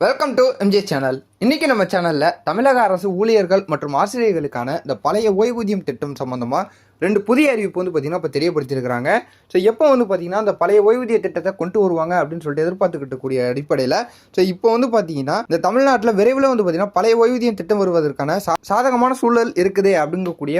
Welcome to MJ channel இன்றைக்கி நம்ம சேனலில் தமிழக அரசு ஊழியர்கள் மற்றும் ஆசிரியர்களுக்கான இந்த பழைய ஓய்வூதியம் திட்டம் சம்மந்தமாக ரெண்டு புதிய அறிவிப்பு வந்து பார்த்திங்கன்னா இப்போ தெரியப்படுத்தியிருக்கிறாங்க. ஸோ எப்போ வந்து பார்த்தீங்கன்னா அந்த பழைய ஓய்வூதிய திட்டத்தை கொண்டு வருவாங்க அப்படின்னு சொல்லிட்டு எதிர்பார்த்துக்கிட்டு கூடிய அடிப்படையில் ஸோ இப்போ வந்து பார்த்தீங்கன்னா இந்த தமிழ்நாட்டில் விரைவில் வந்து பார்த்தீங்கன்னா பழைய ஓய்வூதியம் திட்டம் வருவதற்கான சா- சாதகமான சூழல் இருக்குது அப்படிங்கக்கூடிய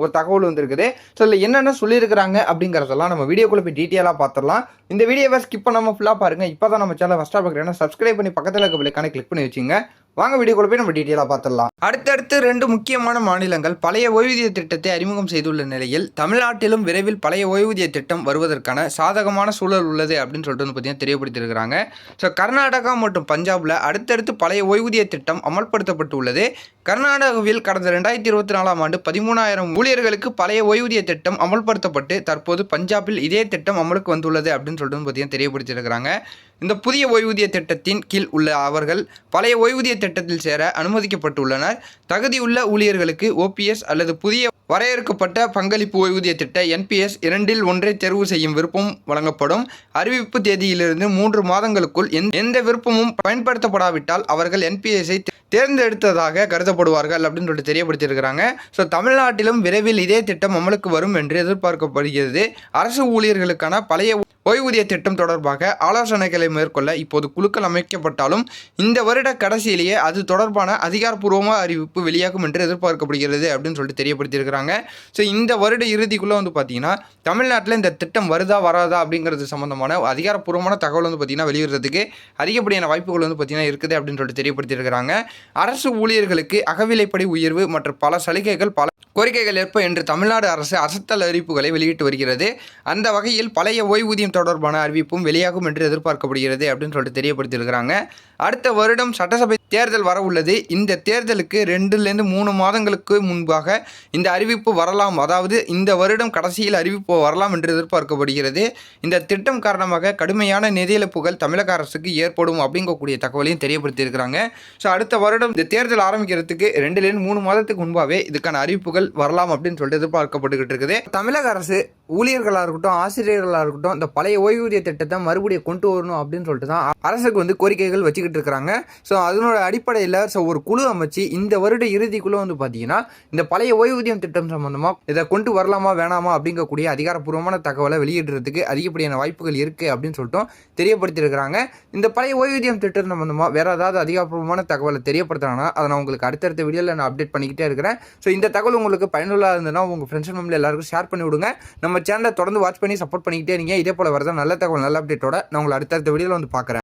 ஒரு தகவல் வந்திருக்குது. ஸோ இதில் என்னென்ன சொல்லியிருக்கிறாங்க அப்படிங்கிறதெல்லாம் நம்ம வீடியோக்குள்ளே போய் டீட்டெயிலாக பார்த்துடலாம் இந்த வீடியோவை ஸ்கிப் பண்ணாமல் ஃபுல்லாக பாருங்கள் இப்போ தான் நம்ம சேனல் ஃபஸ்ட்டாக பார்க்குறேன்னா சப்ஸ்கிரைப் பண்ணி பக்கத்தில் இருக்க பிள்ளைக்கான கிளிக் பண்ணி வச்சுங்க. வாங்க வீடியோக்குள்ள போய் நம்ம டீட்டெயிலாக பார்த்துடலாம் அடுத்தடுத்து ரெண்டு முக்கியமான மாநிலங்கள் பழைய ஓய்வூதிய திட்டத்தை அறிமுகம் செய்துள்ள நிலையில் தமிழ்நாட்டிலும் விரைவில் பழைய ஓய்வூதிய திட்டம் வருவதற்கான சாதகமான சூழல் உள்ளது அப்படின்னு சொல்லிட்டு வந்து பார்த்தீங்கன்னா தெரியப்படுத்தியிருக்கிறாங்க. ஸோ கர்நாடகா மற்றும் பஞ்சாபில் அடுத்தடுத்து பழைய ஓய்வூதிய திட்டம் அமல்படுத்தப்பட்டு உள்ளது. கர்நாடகாவில் கடந்த ரெண்டாயிரத்தி இருபத்தி நாலாம் ஆண்டு பதிமூணாயிரம் ஊழியர்களுக்கு பழைய ஓய்வூதிய திட்டம் அமல்படுத்தப்பட்டு தற்போது பஞ்சாபில் இதே திட்டம் அமலுக்கு வந்துள்ளது அப்படின்னு சொல்லிட்டு பார்த்தீங்கன்னா தெரியப்படுத்தியிருக்கிறாங்க. இந்த புதிய ஓய்வூதிய திட்டத்தின் கீழ் உள்ள அவர்கள் பழைய ஓய்வூதிய திட்டத்தில் சேர அனுமதிக்கப்பட்டுள்ளனர். தகுதியுள்ள ஊழியர்களுக்கு ஓபிஎஸ் அல்லது புதிய வரையறுக்கப்பட்ட பங்களிப்பு ஓய்வூதிய திட்ட என்பிஎஸ் இரண்டில் ஒன்றை தேர்வு செய்யும் விருப்பம் வழங்கப்படும். அறிவிப்பு தேதியிலிருந்து மூன்று மாதங்களுக்குள் எந்த- எந்த விருப்பமும் பயன்படுத்தப்படாவிட்டால் அவர்கள் என்பிஎஸ்ஐ தேர்ந்தெடுத்ததாக நடத்தப்படுவார்கள் அப்படின்னு சொல்லிட்டு தெரியப்படுத்தியிருக்கிறாங்க. ஸோ தமிழ்நாட்டிலும் விரைவில் இதே திட்டம் அமலுக்கு வரும் என்று எதிர்பார்க்கப்படுகிறது. அரசு ஊழியர்களுக்கான பழைய ஓய்வூதிய திட்டம் தொடர்பாக ஆலோசனைகளை மேற்கொள்ள இப்போது குழுக்கள் அமைக்கப்பட்டாலும் இந்த வருட கடைசியிலேயே அது தொடர்பான அதிகாரப்பூர்வமாக அறிவிப்பு வெளியாகும் என்று எதிர்பார்க்கப்படுகிறது அப்படின்னு சொல்லிட்டு தெரியப்படுத்தியிருக்கிறாங்க. ஸோ இந்த வருட இறுதிக்குள்ளே வந்து பார்த்தீங்கன்னா தமிழ்நாட்டில் இந்த திட்டம் வருதா வராதா அப்படிங்கிறது சம்மந்தமான அதிகாரப்பூர்வமான தகவல் வந்து பார்த்திங்கன்னா வெளியிடுறதுக்கு அதிகப்படியான வாய்ப்புகள் வந்து பார்த்தீங்கன்னா இருக்குது அப்படின்னு சொல்லிட்டு தெரியப்படுத்தியிருக்கிறாங்க. அரசு ஊழியர்களுக்கு அகவிலைப்படி உயர்வு மற்றும் பல சலுகைகள் பல கோரிக்கைகள் ஏற்ப என்று தமிழ்நாடு அரசு அசத்தல் அறிவிப்புகளை வெளியிட்டு வருகிறது. அந்த வகையில் பழைய ஓய்வூதியம் தொடர்பான அறிவிப்பும் வெளியாகும் என்று எதிர்பார்க்கப்படுகிறது அப்படின்னு சொல்லிட்டு தெரியப்படுத்தியிருக்கிறாங்க. அடுத்த வருடம் சட்டசபை தேர்தல் வர உள்ளது. இந்த தேர்தலுக்கு ரெண்டுலேருந்து மூணு மாதங்களுக்கு முன்பாக இந்த அறிவிப்பு வரலாம். அதாவது இந்த வருடம் கடைசியில் அறிவிப்பு வரலாம் என்று எதிர்பார்க்கப்படுகிறது. இந்த திட்டம் காரணமாக கடுமையான நிதி இழப்புகள் தமிழக அரசுக்கு ஏற்படும் அப்படிங்கக்கூடிய தகவலையும் தெரியப்படுத்தியிருக்கிறாங்க. ஸோ அடுத்த வருடம் இந்த தேர்தல் ஆரம்பிக்கிறதுக்கு ரெண்டுலேருந்து மூணு மாதத்துக்கு முன்பாகவே இதுக்கான அறிவிப்புகள் வரலாம் அப்படின்னு சொல்லிட்டு எதிர்பார்க்கப்பட்டுக்கிட்டு இருக்குது. தமிழக அரசு ஊழியர்களாக இருக்கட்டும் ஆசிரியர்களாக இருக்கட்டும் இந்த பழைய ஓய்வூதிய திட்டத்தை மறுபடியும் கொண்டு வரணும் அப்படின்னு சொல்லிட்டு தான் அரசுக்கு வந்து கோரிக்கைகள் வச்சுக்கிட்டு இருக்கிறாங்க. ஸோ அதனோட அடிப்படையில் ஸோ ஒரு குழு அமைச்சு இந்த வருட இறுதிக்குள்ளே வந்து பார்த்தீங்கன்னா இந்த பழைய ஓய்வூதியம் திட்டம் சம்மந்தமாக இதை கொண்டு வரலாமா வேணாமா அப்படிங்கக்கூடிய அதிகாரப்பூர்வமான தகவலை வெளியிடுறதுக்கு அதிகப்படியான வாய்ப்புகள் இருக்குது அப்படின்னு சொல்லிட்டும் தெரியப்படுத்தியிருக்கிறாங்க. இந்த பழைய ஓய்வூதியம் திட்டம் சம்பந்தமாக வேற ஏதாவது அதிகாரப்பூர்வமான தகவலை தெரியப்படுத்துறாங்கன்னா அதை நான் உங்களுக்கு அடுத்தடுத்த வீடியோவில் நான் அப்டேட் பண்ணிக்கிட்டே இருக்கிறேன். ஸோ இந்த தகவல் உங்களுக்கு பயனுள்ளாக இருந்ததுன்னா உங்கள் ஃப்ரெண்ட்ஸ் ஃபேமிலி எல்லாருக்கும் ஷேர் பண்ணி விடுங்க. நம்ம சேனலை தொடர்ந்து வாட்ச் பண்ணி சப்போர்ட் பண்ணிக்கிட்டே இருங்க. இதே போல் வரதான் நல்ல தகவல் நல்ல அப்டேட்டோட நான் உங்களை அடுத்தடுத்த வீடியோவில் வந்து பார்க்குறேன்.